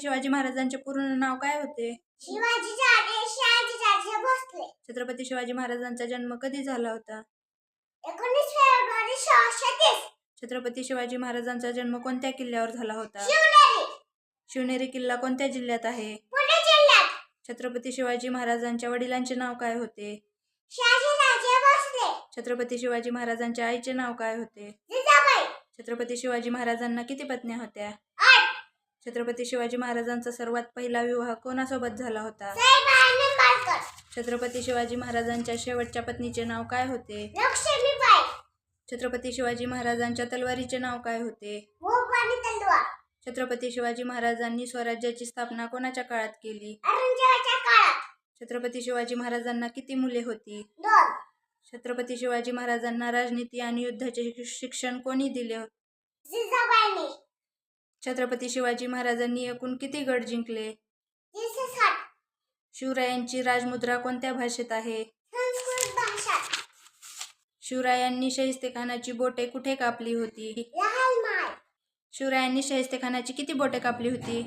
छत्रपती शिवाजी महाराजांचे पूर्ण नाव काय होते? शिवाजी राजे शहाजी राजे भोसले. छत्रपती शिवाजी महाराजांचा जन्म कधी झाला होता? एकोणीस फेब्रुवारी सोळाशे तीस. छत्रपती शिवाजी महाराजांचा जन्म कोणत्या किल्ल्यावर झाला होता? शिवनेरी. शिवनेरी किल्ला कोणत्या जिल्ह्यात आहे? पुणे जिल्ह्यात. छत्रपती शिवाजी महाराजांच्या वडिलांचे नाव काय होते? शहाजी राजे भोसले. छत्रपती शिवाजी महाराजांच्या आईचे नाव काय होते? जिजाबाई. छत्रपती शिवाजी महाराजांना किती पत्न्या होत्या? छत्रपती शिवाजी महाराजांचा सर्वात पहिला विवाह कोणासोबत झाला होता? छत्रपती शिवाजी महाराजांच्या शेवटच्या पत्नीचे नाव काय होते? छत्रपती शिवाजी महाराजांच्या तलवारीचे नाव काय होते? छत्रपती शिवाजी महाराजांनी स्वराज्याची स्थापना कोणाच्या काळात केली? छत्रपती शिवाजी महाराजांना किती मुले होती? छत्रपती शिवाजी महाराजांना राजनीती आणि युद्धाचे शिक- शिक्षण कोणी दिले जिजाबाईंनी. छत्रपती शिवाजी महाराजांनी एकूण किती गड जिंकले? शिवरायांची राजमुद्रा कोणत्या भाषेत आहे? शिवरायांनी शाहिस्तेखानाची बोटे कुठे कापली होती? शिवरायांनी शाहिस्तेखानाची किती बोटे कापली होती?